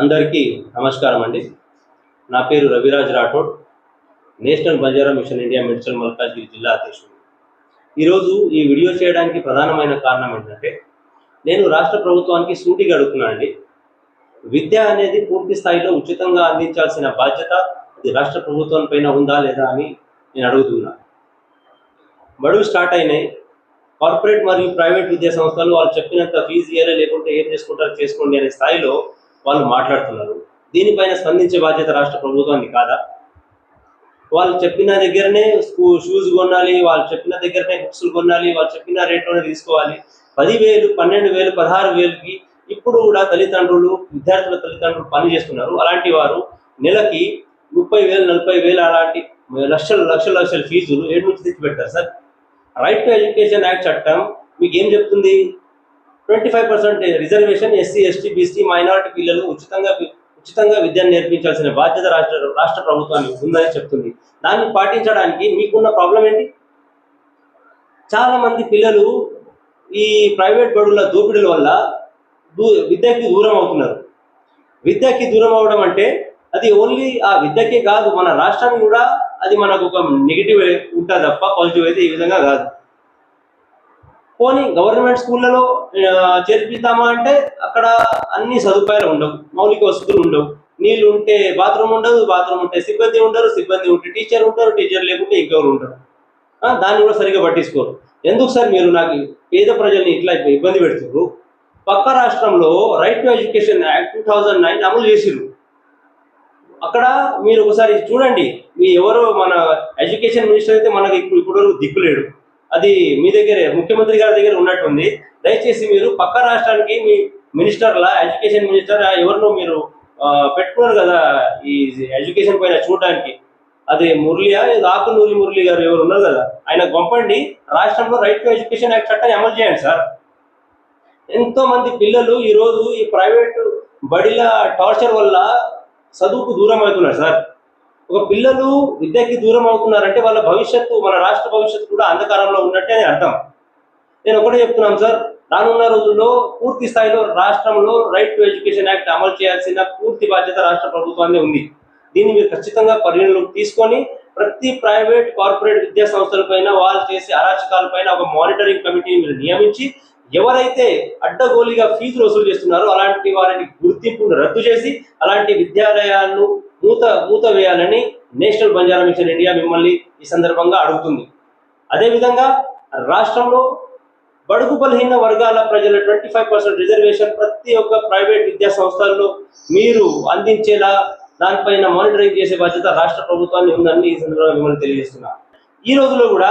అందరికీ నమస్కారం అండి. నా పేరు Raviraj Rathod national Banjara mission India medical Malkajgiri జిల్లా అధ్యక్షుడు. ఈరోజు ఈ వీడియో చేయడానికి ప్రధానమైన కారణం ఏంటంటే నేను రాష్ట్ర ప్రభుత్వానికి సూటిగా అడుగుతున్నాను అండి. విద్య అనేది పూర్తి స్థాయిలో ఉచితంగా అందించాల్సిన బాధ్యత అది రాష్ట్ర ప్రభుత్వం పైన ఉందా లేదా అని నేను అడుగుతున్నా. బడుగు స్టార్ట్ అయినాయి. కార్పొరేట్ మరియు ప్రైవేట్ విద్యా సంస్థలు వాళ్ళు చెప్పినంత ఫీజు ఇయ్యాలి లేకుంటే ఏం చేసుకుంటారో చేసుకోండి అనే స్థాయిలో వాళ్ళు మాట్లాడుతున్నారు. దీనిపైన స్పందించే బాధ్యత రాష్ట్ర ప్రభుత్వానికి కాదా? వాళ్ళు చెప్పిన దగ్గరనే స్కూ షూస్ కొనాలి వాళ్ళు చెప్పిన దగ్గరనే బుక్స్లు కొనాలి వాళ్ళు చెప్పిన రేట్లోనే తీసుకోవాలి. పదివేలు పన్నెండు వేలు పదహారు వేలుకి ఇప్పుడు కూడా తల్లిదండ్రులు విద్యార్థుల తల్లిదండ్రులు పని చేస్తున్నారు. అలాంటి వారు నెలకి ముప్పై వేలు నలభై వేలు అలాంటి లక్షలు లక్షల లక్షల ఫీజులు ఏడు నుంచి తెచ్చి పెడతారు sir. Right to education act చట్టం మీకు ఏం చెప్తుంది? Twenty five percent reservation SC ST BC minority పిల్లలు ఉచితంగా ఉచితంగా విద్యను నేర్పించాల్సిన బాధ్యత రాష్ట్ర రాష్ట్ర ప్రభుత్వానికి ఉందని చెప్తుంది. దాన్ని పాటించడానికి మీకున్న ప్రాబ్లం ఏంటి? చాలా మంది పిల్లలు ఈ ప్రైవేట్ బడుల దోపిడీల వల్ల దూ విద్యకి దూరం అవుతున్నారు. విద్యకి దూరం అవడం అంటే అది ఓన్లీ ఆ విద్యకే కాదు మన రాష్ట్రానికి కూడా అది మనకు ఒక నెగిటివ్ ఉంటుంది తప్ప పాజిటివ్ అయితే ఈ విధంగా కాదు. పోనీ గవర్నమెంట్ స్కూళ్ళలో చేర్పిద్దామా అంటే అక్కడ అన్ని సదుపాయాలు ఉండవు. మౌలిక వసతులు ఉండవు. నీళ్ళు ఉంటే బాత్రూమ్ ఉండదు బాత్రూమ్ ఉంటే సిబ్బంది ఉండరు సిబ్బంది ఉంటే టీచర్ ఉంటారు టీచర్ లేకుంటే ఇంకెవరు ఉంటారు దాన్ని కూడా సరిగా పట్టించుకోరు. ఎందుకు సార్ మీరు నాకు పేద ప్రజల్ని ఇట్లా ఇబ్బంది పెడుతున్నారు? పక్క రాష్ట్రంలో right to education act two thousand nine అమలు చేసిరు అక్కడ మీరు ఒకసారి చూడండి. మీ ఎవరో మన ఎడ్యుకేషన్ మినిస్టర్ అయితే మనకి ఇప్పుడు ఇప్పటివరకు దిక్కులేడు. అది మీ దగ్గరే ముఖ్యమంత్రి గారి దగ్గర ఉన్నట్టుంది. దయచేసి మీరు పక్క రాష్ట్రానికి మీ మినిస్టర్లా ఎడ్యుకేషన్ మినిస్టర్ ఎవరినో మీరు పెట్టుకున్నారు కదా ఈ ఎడ్యుకేషన్ పైన చూడడానికి. అది మురళియా ఆకునూరి మురళి గారు ఎవరు ఉన్నారు కదా ఆయన గొప్పండి. రాష్ట్రంలో రైట్ టు ఎడ్యుకేషన్ యాక్ట్ చట్టాన్ని అమలు చేయండి సార్. ఎంతో మంది పిల్లలు ఈరోజు ఈ ప్రైవేట్ బడిల టార్చర్ వల్ల చదువుకు దూరం అవుతున్నారు సార్. ఒక పిల్లలు విద్యకి దూరం అవుతున్నారంటే వాళ్ళ భవిష్యత్తు మన రాష్ట్ర భవిష్యత్తు కూడా అంధకారంలో ఉన్నట్టే అని అర్థం. నేను ఒకటే చెప్తున్నాను సార్ రానున్న రోజుల్లో పూర్తి స్థాయిలో రాష్ట్రంలో రైట్ టు ఎడ్యుకేషన్ యాక్ట్ అమలు చేయాల్సిన పూర్తి బాధ్యత రాష్ట్ర ప్రభుత్వాన్ని ఉంది. దీన్ని మీరు ఖచ్చితంగా పరిగణలోకి తీసుకొని ప్రతి ప్రైవేట్ కార్పొరేట్ విద్యా సంస్థల పైన వాళ్ళు చేసే అరాచకాలపైన ఒక మానిటరింగ్ కమిటీని మీరు నియమించి ఎవరైతే అడ్డగోలిగా ఫీజులు వసూలు చేస్తున్నారో అలాంటి వారిని గుర్తింపును రద్దు చేసి అలాంటి విద్యాలయాలను మూత మూత వేయాలని నేషనల్ బంజారా మిషన్ ఇండియా మిమ్మల్ని ఈ సందర్భంగా అడుగుతుంది. అదేవిధంగా రాష్ట్రంలో బడుగు బలహీన వర్గాల ప్రజల ట్వంటీ ఫైవ్ పర్సెంట్ రిజర్వేషన్ ప్రతి ఒక్క ప్రైవేట్ విద్యా సంస్థల్లో మీరు అందించేలా దానిపైన మానిటరింగ్ చేసే బాధ్యత రాష్ట్ర ప్రభుత్వాన్ని ఉందని ఈ సందర్భంగా మిమ్మల్ని తెలియజేస్తున్నా. ఈ రోజులో కూడా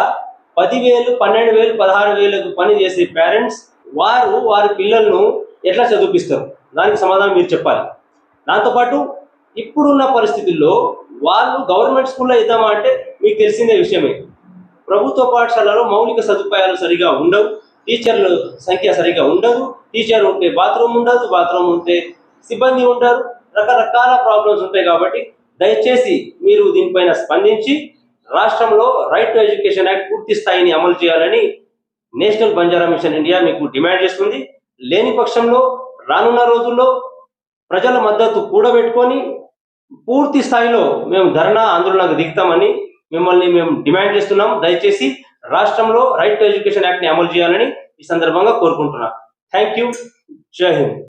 పదివేలు పన్నెండు వేలు పదహారు వేలకు పని చేసే పేరెంట్స్ వారు వారి పిల్లలను ఎట్లా చదివిపిస్తారు? దానికి సమాధానం మీరు చెప్పాలి. దాంతోపాటు ఇప్పుడున్న పరిస్థితుల్లో వాళ్ళు గవర్నమెంట్ స్కూల్లో ఇద్దామా అంటే మీకు తెలిసిందే విషయమే. ప్రభుత్వ పాఠశాలలో మౌలిక సదుపాయాలు సరిగా ఉండవు టీచర్ల సంఖ్య సరిగా ఉండదు టీచర్ ఉంటే బాత్రూమ్ ఉండదు బాత్రూమ్ ఉంటే సిబ్బంది ఉంటారు రకరకాల ప్రాబ్లమ్స్ ఉంటాయి కాబట్టి దయచేసి మీరు దీనిపైన స్పందించి రాష్ట్రంలో రైట్ టు ఎడ్యుకేషన్ యాక్ట్ పూర్తి స్థాయిని అమలు చేయాలని నేషనల్ బంజారా మిషన్ ఇండియా మీకు డిమాండ్ చేస్తుంది. లేని పక్షంలో రానున్న రోజుల్లో ప్రజల మద్దతు కూడబెట్టుకొని పూర్తి స్థాయిలో మేము ధర్నా ఆందోళనకు దిగుతామని మిమ్మల్ని మేము డిమాండ్ చేస్తున్నాం. దయచేసి రాష్ట్రంలో రైట్ టు ఎడ్యుకేషన్ యాక్ట్ని అమలు చేయాలని ఈ సందర్భంగా కోరుకుంటున్నాం. Thank you. జై హింద్.